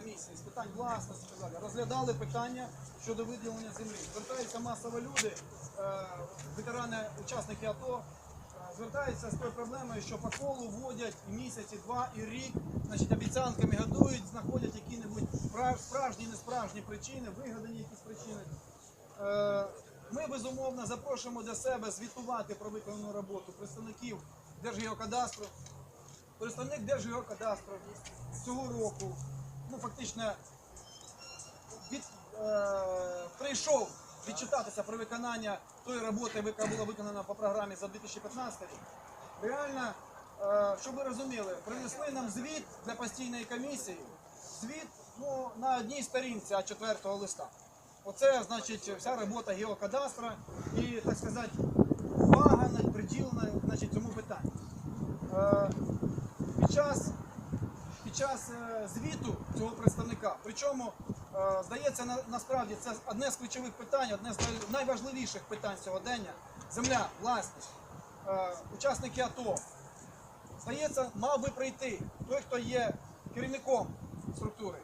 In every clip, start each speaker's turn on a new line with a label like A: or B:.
A: комісії з питань власності розглядали питання щодо виділення землі. Звертаються масово люди, е, ветерани, учасники АТО, е, звертаються з тою проблемою, що по колу вводять і два, і рік, значить, обіцянками годують, знаходять які-небудь спра- справжні, несправжні причини, вигадані якісь причини. Е, Ми безумовно запрошуємо до себе звітувати про виконану роботу представників Держгеокадастру. Представник Держгеокадастру цього року, ну фактично від, е, прийшов відчитатися про виконання тої роботи, яка була виконана по програмі за 2015 рік. Реально, е, щоб ви розуміли, принесли нам звіт для постійної комісії. Звіт ну, на одній сторінці А4 листа. Оце значить вся робота геокадастра і, так сказати, увага приділена значить, цьому питанню. Е, під час час е, звіту цього представника. Причому, е, здається, насправді це одне з ключових питань, одне з найважливіших питань сьогодення. Земля, власність, е, учасники АТО. Здається, мав би прийти той, хто є керівником структури.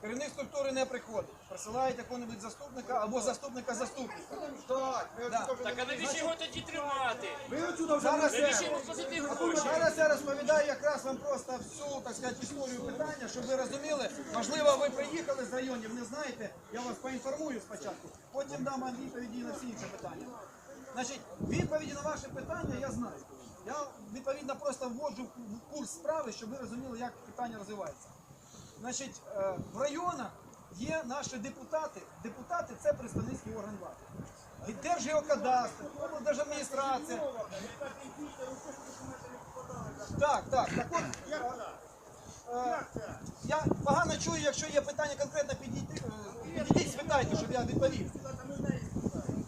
A: Керівник структури не приходить. Присилають якого-небудь заступника або заступника заступника. Так,
B: Так, а навіщо його тоді тримати?
A: зараз я-
B: Навіщо йому платити гроші?
A: Зараз я розповідаю якраз вам просто всю так сказати, історію питання, щоб ви розуміли. Можливо, ви приїхали з районів, не знаєте. Я вас поінформую спочатку. Потім дам вам відповіді на всі інші питання. Значить, відповіді на ваші питання я знаю. Я відповідно просто вводжу в курс справи, щоб ви розуміли, як питання розвивається. Значить, е, в районах є наші депутати. Депутати це представницький орган влади. Держгеокадастр, облдержадміністрація. Так, так. Так от, е, я погано чую, якщо є питання конкретно підійти, е, підійдіть, спитайте, щоб я відповів.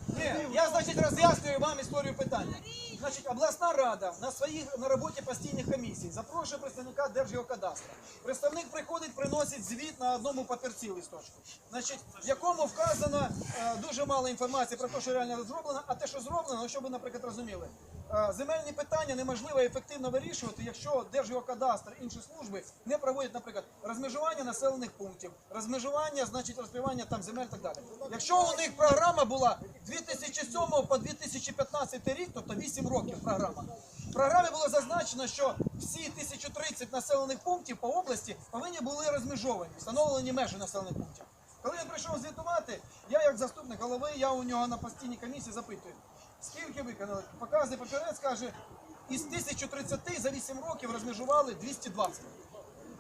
A: Ні, я, значить, роз'яснюю вам історію питання. Значить, обласна рада на своїй на роботі постійних комісій запрошує представника Держгеокадастру. Представник приходить, приносить звіт на одному папірці листочку, значить, в якому вказано е, дуже мало інформації про те, що реально зроблено, а те, що зроблено, ну, щоб ви, наприклад, розуміли. Земельні питання неможливо ефективно вирішувати, якщо Держгеокадастр інші служби не проводять, наприклад, розмежування населених пунктів, розмежування, значить, розкривання там земель і так далі. Якщо у них програма була 2007 по 2015 рік, тобто 8 років програма, в програмі було зазначено, що всі 1030 населених пунктів по області повинні були розмежовані, встановлені межі населених пунктів. Коли він прийшов звітувати, я як заступник голови, я у нього на постійній комісії запитую, скільки виконали? Показує папірець, каже, із 1030 за 8 років розмежували 220.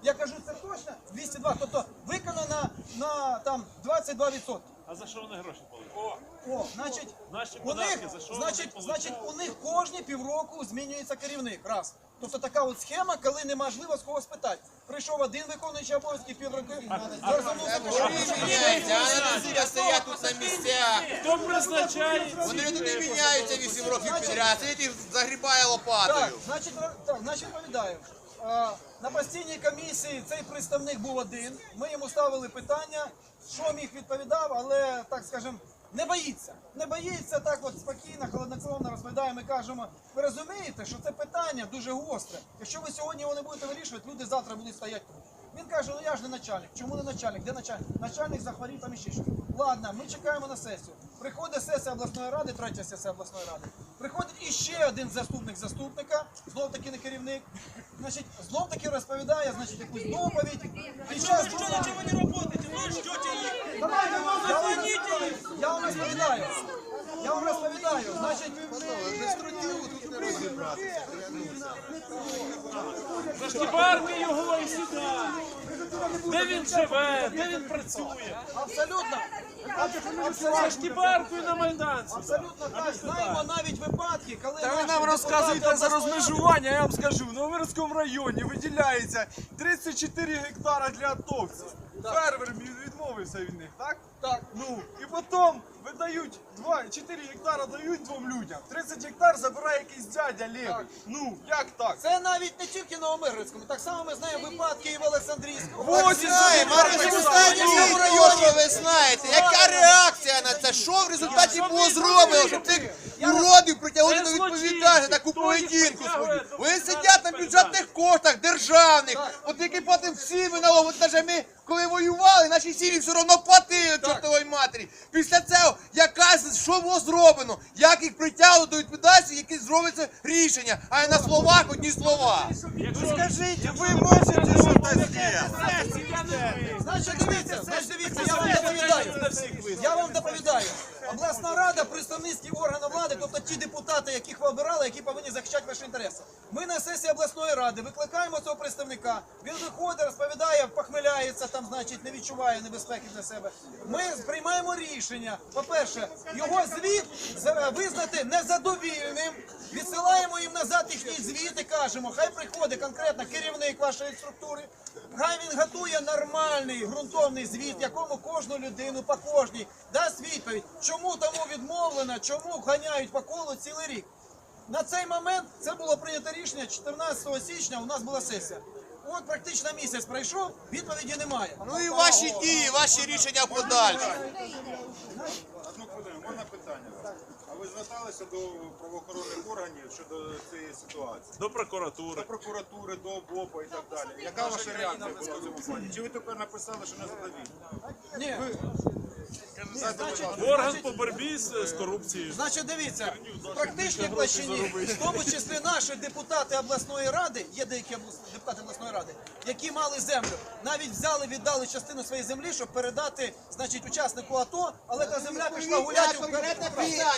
A: Я кажу, це точно 202, тобто виконано на там 22%.
C: А за що вони гроші получають? О,
A: О, значить,
C: Наші
A: у них,
C: податки за що
A: значить,
C: вони
A: значить, у них кожні півроку змінюється керівник. Раз. Тобто така от схема, коли неможливо з кого спитати. Прийшов один виконуючий обов'язки
D: а вони всі стоять тут на місцях.
C: Хто призначає?
D: Вони люди не міняються 8 років підряд, сидить і загрібає лопатою.
A: значить, так, значить відповідаю. Е, На постійній комісії цей представник був один. Ми йому ставили питання, що міг відповідав, але так скажемо, не боїться. Не боїться так от спокійно, холоднокровно розповідає. Ми кажемо, ви розумієте, що це питання дуже гостре. Якщо ви сьогодні його не будете вирішувати, люди завтра будуть стояти тут. Він каже, ну я ж не начальник. Чому не начальник? Де начальник? Начальник захворів там іще щось. Ладно, ми чекаємо на сесію. Приходить сесія обласної ради, третя сесія обласної ради. Приходить іще один заступник заступника, знов таки не керівник. Значить, знов таки розповідає, значить, якусь доповідь. Під час
B: Что, на вы не работаете? Вы ждете их?
A: Давайте, я вам-
B: Звоните им!
A: я вам розповідаю. Я вам розповідаю. Значить,
C: Шкібарки його і сюди. Де він живе, де він працює?
A: абсолютно,
C: За
A: абсолютно,
C: шкібаркою на майданці.
A: абсолютно так. Знаємо навіть випадки, коли
E: Та ви нам розказуєте за розмежування, я вам скажу, в Новомирському районі виділяється 34 гектара для атовців. Відмовили відмовився від них, так?
A: Так.
E: Ну, і потім видають 2, 4 гектара дають двом людям. 30 гектар забирає якийсь дядя лівий.
A: Так.
E: Ну, як так?
A: Це навіть не тільки на Омирицькому. Так само ми знаємо випадки і в Олександрійському.
E: Ось і
D: Знаємо, а ви знаєте, яка реакція на це? Що в результаті було зроблено, щоб цих уродів притягнути до відповідальності, таку поведінку свою? Вони сидять на бюджетних коштах державних, от які платимо всі ми налоги. От навіть ми, коли воювали, наші сім'ї все одно платили чортової матері. Після цього, яка, що було зроблено, як їх притягли до відповідальності, які зробиться рішення, а не на словах одні слова.
E: Ну скажіть, ви можете що то зробити?
A: Значить, дивіться, значить, дивіться, я вам доповідаю. Я вам доповідаю. Обласна рада, представницький орган влади, тобто ті депутати, яких ви обирали, які повинні захищати ваші інтереси. Ми на сесії обласної ради викликаємо цього представника. Він виходить, розповідає, похмеляється, там, значить, не відчуває небезпеки для себе. Ми приймаємо рішення. По-перше, його звіт визнати незадовільним. Відсилаємо їм назад їхній звіт і кажемо, хай приходить конкретно керівник вашої структури, хай він готує нормальний ґрунтовний звіт, в якому кожну людину по кожній дасть відповідь, чому тому відмовлено, чому ганяють по колу цілий рік. На цей момент це було прийнято рішення 14 січня. У нас була сесія. От практично місяць пройшов, відповіді немає.
D: Ну і ваші дії, ваші рішення подальші.
F: Одну хвилину, можна питання? Ви зверталися до правоохоронних органів щодо цієї ситуації?
C: До прокуратури.
F: До прокуратури, до ОБОПа і так далі. Яка ваша реакція була в цьому плані? Чи ви тепер написали, що не задовільні?
A: Ні,
C: Орган по боротьбі з, з корупцією.
A: Значить, дивіться, в практичній площині, в тому числі наші депутати обласної ради, є деякі облас- депутати обласної ради, які мали землю, навіть взяли, віддали частину своєї землі, щоб передати, значить, учаснику АТО, але та земля пішла гуляти в
D: Конкретне питання.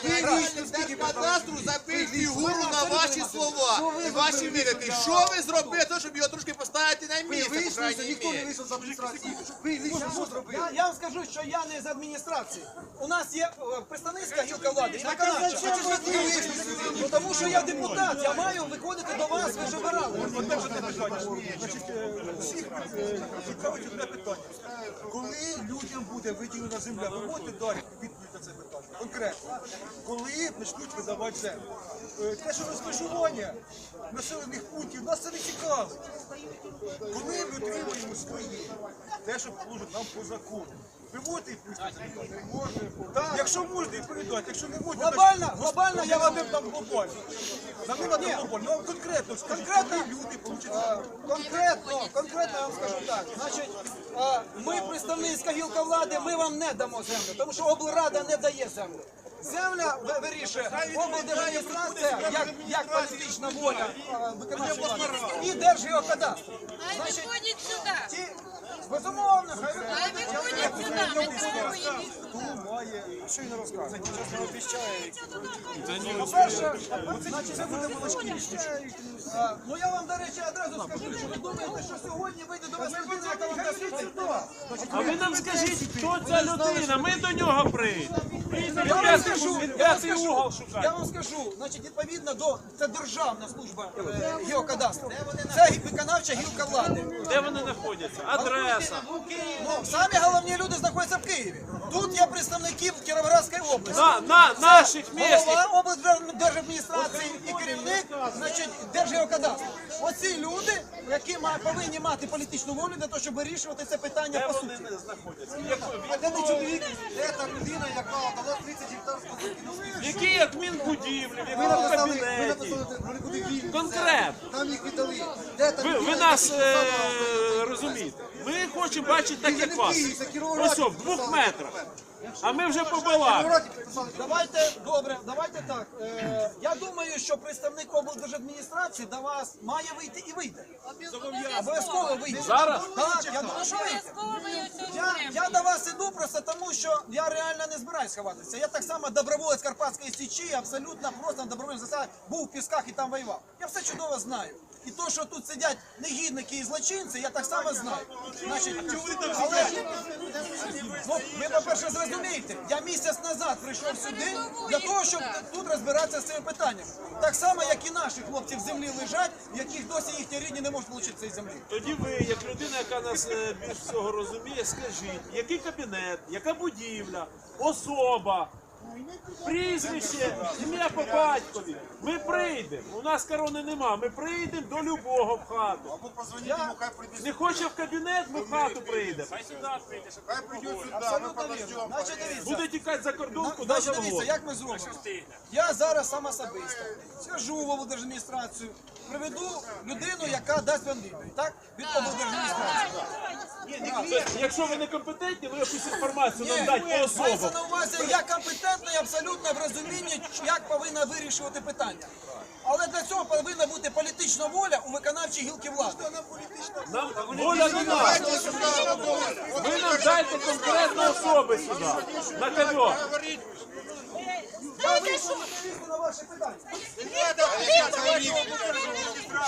D: Держкадастру забив фігуру на ваші слова і ваші вироки. Що ви зробили, щоб його трошки поставити на місце, по крайній мірі?
A: Я, я вам скажу, що я не з адміністрації. У нас є е, представницька гілка влади і виконавча. Ну, Тому що я депутат, я маю виходити до вас, ви ж обирали.
E: Цікавить одне питання. Коли людям буде виділена земля, ви можете дати відповідь на це питання? Конкретно. Коли почнуть видавати землю? Е, Те, що розмежування населених пунктів, нас це не цікавить. Коли ми отримуємо своє, те, що положено нам по закону. Ви можете відповісти? Так. Якщо можете відповідати, якщо не можете,
A: Глобально, глобально я вам
E: там глобально. Нам не треба глобально, ну конкретно,
A: Конкретно?
E: люди получать
A: Конкретно, конкретно я вам скажу так. Значить, е, ми представницька гілка влади, ми вам не дамо землю, тому що облрада не дає землю. Земля вирішує облдержадміністрація, як, як політична воля е, виконавчої влади, і Держгеокадастр. Значить,
G: виходять сюди.
A: ті, безумовно, хай
E: що він розказує. Чесно обіцяє.
A: По-перше, це буде. А, Ну я вам, до речі, одразу скажу, що ви думаєте, що сьогодні вийде до вас людина, яка вам дасть?
C: А ви нам скажіть, хто ця людина? Ми до нього прийдемо.
A: Я вам скажу, я вам скажу, я вам скажу, значить, відповідно до це державна служба е, геокадастру. Це виконавча гілка влади.
C: Де вони знаходяться? Адреса.
A: Ну, самі головні люди знаходяться в Києві. Тут є представників Кіровоградської області.
C: На, на, наших місць.
A: Голова облдержадміністрації і керівник, значить, Держгеокадастру. Оці люди, які ма- повинні мати політичну волю для того, щоб вирішувати це питання
C: Де
A: по
C: вони
A: суті.
C: не знаходяться?
A: А де той чоловік? Де та людина, яка дала 30 гектар
C: В якому кабінеті? Конкретно.
H: Там їх віддали.
C: Ви, ви нас е, розумієте. Ми хочемо бачити так, як вас. Ось о, в двох метрах. А ми вже побалакали.
A: Давайте добре, давайте так. Е, я думаю, що представник облдержадміністрації до вас має вийти і вийде. Обов'язково вийде.
C: Зараз?
A: Так, я думаю, що вийде. Я, я до вас іду просто тому, що я реально не збираюсь ховатися. Я так само доброволець Карпатської січі, абсолютно просто на добровольних засадах був в пісках і там воював. Я все чудово знаю. І то, що тут сидять негідники і злочинці, я так само знаю. Значить, але Ну, ви, по-перше, зрозумієте, я місяць назад прийшов сюди для того, щоб тут розбиратися з цими питаннями. Так само, як і наші хлопці в землі лежать, яких досі їхні рідні не можуть отримати цієї землі.
C: Тоді ви, як людина, яка нас е, більш всього розуміє, скажіть, який кабінет, яка будівля, особа, прізвище, ім'я по батькові. Ми прийдемо. У нас корони нема. Ми прийдемо до любого в хату.
F: Або позвоніть йому, хай прийде
C: Не хоче в кабінет, ми в хату прийдемо.
B: Хай сюди прийде, щоб
F: Хай прийде сюди, ми
A: Абсолютно вірно.
F: подождемо.
A: Значить, дивіться,
C: Буде тікати за кордон,
A: на-
C: куди
A: значить, дивіться, як ми зробимо. Я зараз сам особисто скажу в облдержадміністрацію, приведу людину, яка дасть вам відповідь, так? Від облдержадміністрації.
C: Тобто, Якщо ви не компетентні, ви якусь інформацію нам дать по
A: Мається
C: особам.
A: на увазі, я компетентний абсолютно в розумінні, як повинна вирішувати питання. Але для цього повинна бути політична воля у виконавчій гілки влади.
C: Нам воля не надо. Ви нам дайте конкретно особи сюди. На ковер.
G: Знаєте що?
A: на ваші питання.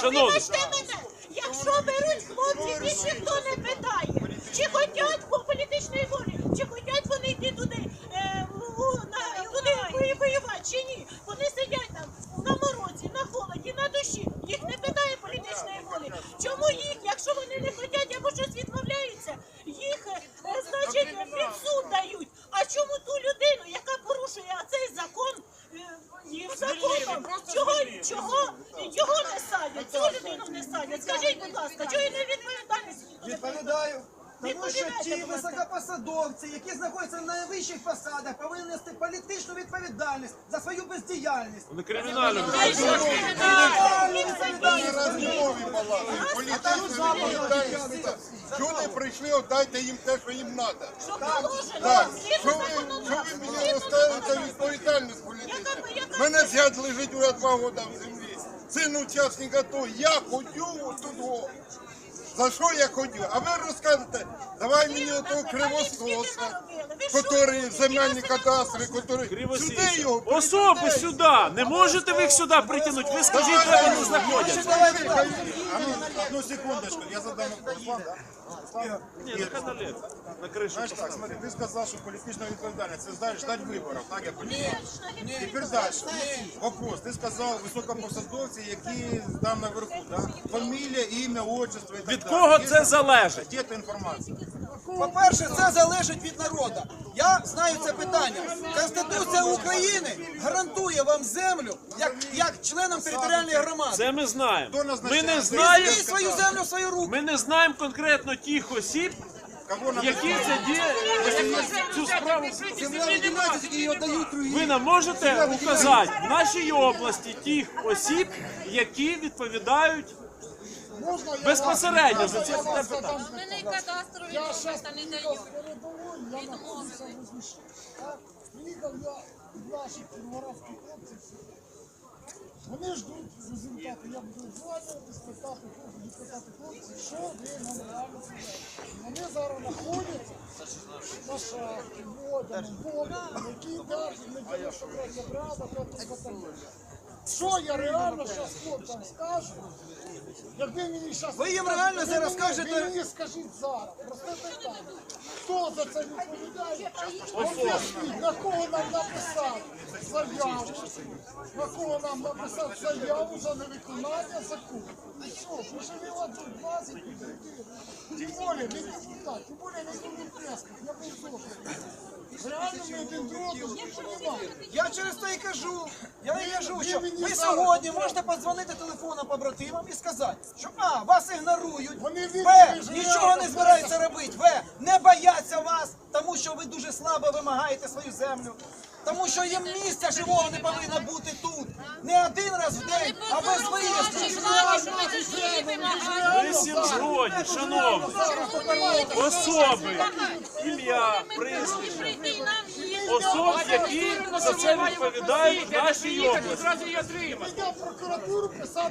C: Шановні.
G: Вибачте мене, якщо беруть хлопців, їх ніхто не питає, чи хочуть по політичній волі, чи хочуть вони йти туди, е, у- на, туди вої- воювати, чи ні. Вони сидять там на морозі, на холоді, на душі. Їх не питає політичної волі. Чому їх, якщо вони не хочуть або щось відмовляються, їх, е, е, значить, під суд дають. А чому ту людину, яка порушує цей закон, е, їм законом, чого, чого його не садять, цю людину не садять? Скажіть, будь ласка, чого і не відповідальність? ніхто не
A: Відповідаю. Тому що
G: Відповідайте,
A: ті
G: будь
A: високопосадовці, які знаходяться на найвищих посадах, повинні нести політичну відповідальність за свою бездіяльність.
C: Не кримінально.
F: Розмові балакають, політична прийшли, дайте їм те, що їм треба.
G: Що
F: що ви, що мені розставите відповідальність політичну? Мене зять лежить уже два роки в землі. Син учасник АТО, я ходю туди. За що я ходю? А ви розкажете, давай мені отого кривососа, який земельні кадастри, який сюди його
C: Особи сюди. Не можете ви їх сюди притягнути. Ви скажіть, де вони знаходяться.
F: Ну, одну секундочку, я задам вопрос.
C: Ні, на каналі. На кришу.
F: Так, смотри, ты сказал, что політична відповідальність, це ждать, ждать виборів, так я понимаю? Теперь дальше. Вопрос. Ти сказав високопосадовці, які там наверху, да? Фамілія, ім'я, отчество і так
C: Від
F: далі.
C: кого
F: Є
C: це
F: там-
C: залежить?
F: Є та інформація.
A: По-перше, це залежить від народу. Я знаю це питання. Конституція України гарантує вам землю як, як членам територіальної громади.
C: Це ми знаємо.
F: Хто
C: Ми
F: назначає?
C: не
F: Візьміть
C: знаємо.
A: Свою землю в свої руки.
C: Ми не знаємо конкретно тих осіб, які це діє цю справу. Ви нам можете указати в нашій області тих осіб, які відповідають безпосередньо за це питання.
G: Мене кадастрові документи не дають.
H: Розміщити. Приїхав я наших кіровоградських хлопців. Вони ждуть результати. Я буду дзвонити, спитати хлопців, спитати хлопців, що ви нам реально сказали. Вони зараз знаходяться на шахті, водяну, воду, які держать, не дають, що брати брата, тобто. Що я реально зараз хлопцям скажу? Якби мені зараз...
A: Ви їм реально зараз скажете-
H: Ви мені скажіть зараз, питання. Хто за це відповідає? Об'ясніть, на кого нам написати заяву? На кого нам написати заяву за невиконання закону? І що, ви живі одну 20 людей. Тим більше не депутат, тим більше не комітетських, я був зовсім.
A: Я через це і кажу. Я і кажу, що ви сьогодні можете подзвонити телефоном побратимам і сказати, що а, вас ігнорують, Б, нічого не збираються робити, В, не бояться вас, тому що ви дуже слабо вимагаєте свою землю. Тому що їм місця живого не повинно бути тут. Не один раз в день, а без виїзду.
C: Ми всім згодні, шановні. Особи, ім'я, прізвище. Особи, які за це відповідають в нашій області.
B: Зразу.
H: Я в.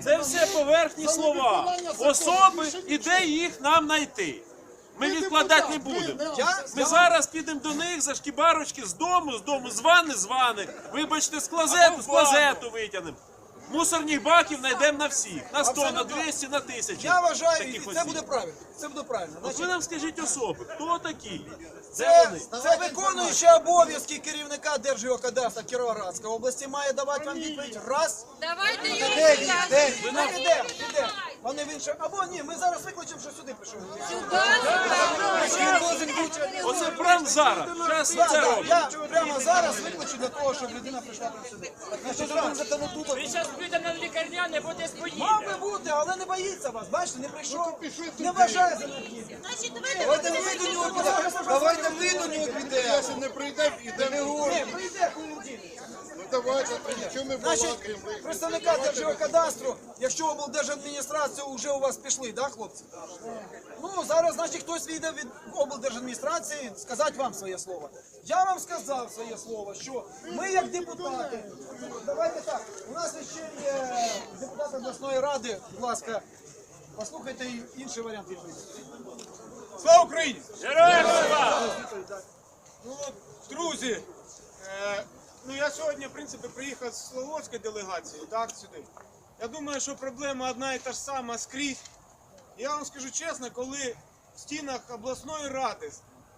C: Це все поверхні слова. Особи і де їх нам знайти. Ми відкладати не будемо. Ми зараз підемо до них за шкібарочки з дому, з дому з вани, з вани. Вибачте, з клозету, з клозету витягнемо. Мусорних баків знайдемо на всіх. На 100, на 200, на 1000.
A: Я вважаю, і
C: таких
A: це
C: осіб.
A: буде правильно. Це буде правильно.
C: От ви нам скажіть особи, хто такі? Де
A: Це,
C: вони?
A: це виконуючий обов'язки керівника Держгеокадастру Кіровоградської області має давати вам відповідь раз.
I: Давайте
A: Де він?
I: скаже.
A: Де? Ми підемо, підемо. Вони в інше. Або ні, ми зараз викличемо, що сюди пішов.
C: Оце прямо зараз. Зараз це робимо.
A: я прямо зараз викличу для того, щоб людина прийшла прямо сюди.
B: Ви зараз підете на лікарняне, буде споїде.
A: Мав би бути, але не боїться вас. Бачите, не прийшов, не вважає за необхідне.
G: Давайте
D: ми до нього підемо. Давайте ми до нього підемо.
F: Якщо не прийде, йдемо.
A: Ні, прийде коли
F: Ну давайте, тоді чого ми
A: Значить,
F: балакаємо?
A: представника Держгеокадастру, якщо облдержадміністрацію вже у вас пішли, да, хлопці? Ну, зараз, значить, хтось вийде від облдержадміністрації сказати вам своє слово. Я вам сказав своє слово, що ми як депутати, давайте так, у нас ще є депутат обласної ради, будь ласка, послухайте інший варіант відповіді.
E: Слава Україні!
B: Героям слава!
E: Ну друзі, е, ну я сьогодні, в принципі, приїхав з Словацької делегації, так, сюди. Я думаю, що проблема одна і та ж сама скрізь. Я вам скажу чесно, коли в стінах обласної ради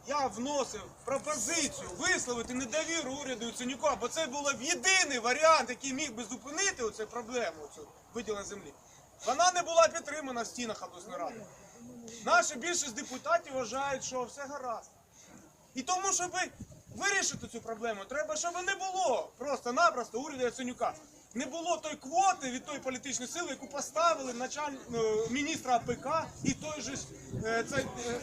E: я вносив пропозицію висловити недовіру уряду Яценюка, бо це був єдиний варіант, який міг би зупинити оцю проблему, цю виділення землі. Вона не була підтримана в стінах обласної ради. Наша більшість депутатів вважають, що все гаразд. І тому, щоб вирішити цю проблему, треба, щоб не було просто-напросто уряду Яценюка. Не було той квоти від тої політичної сили, яку поставили началь... е, міністра АПК і той же е, цей. е,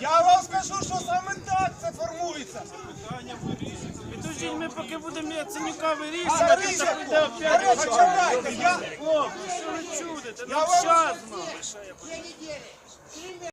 E: Я вам скажу, що саме так це формується.
B: Підождіть, ми поки будемо Яценюка
E: А,
B: вирішувати, це буде опять.
E: речі, чекайте, я,
B: Хлопці, що ви чудите?
E: Я
B: Ну щас, ну.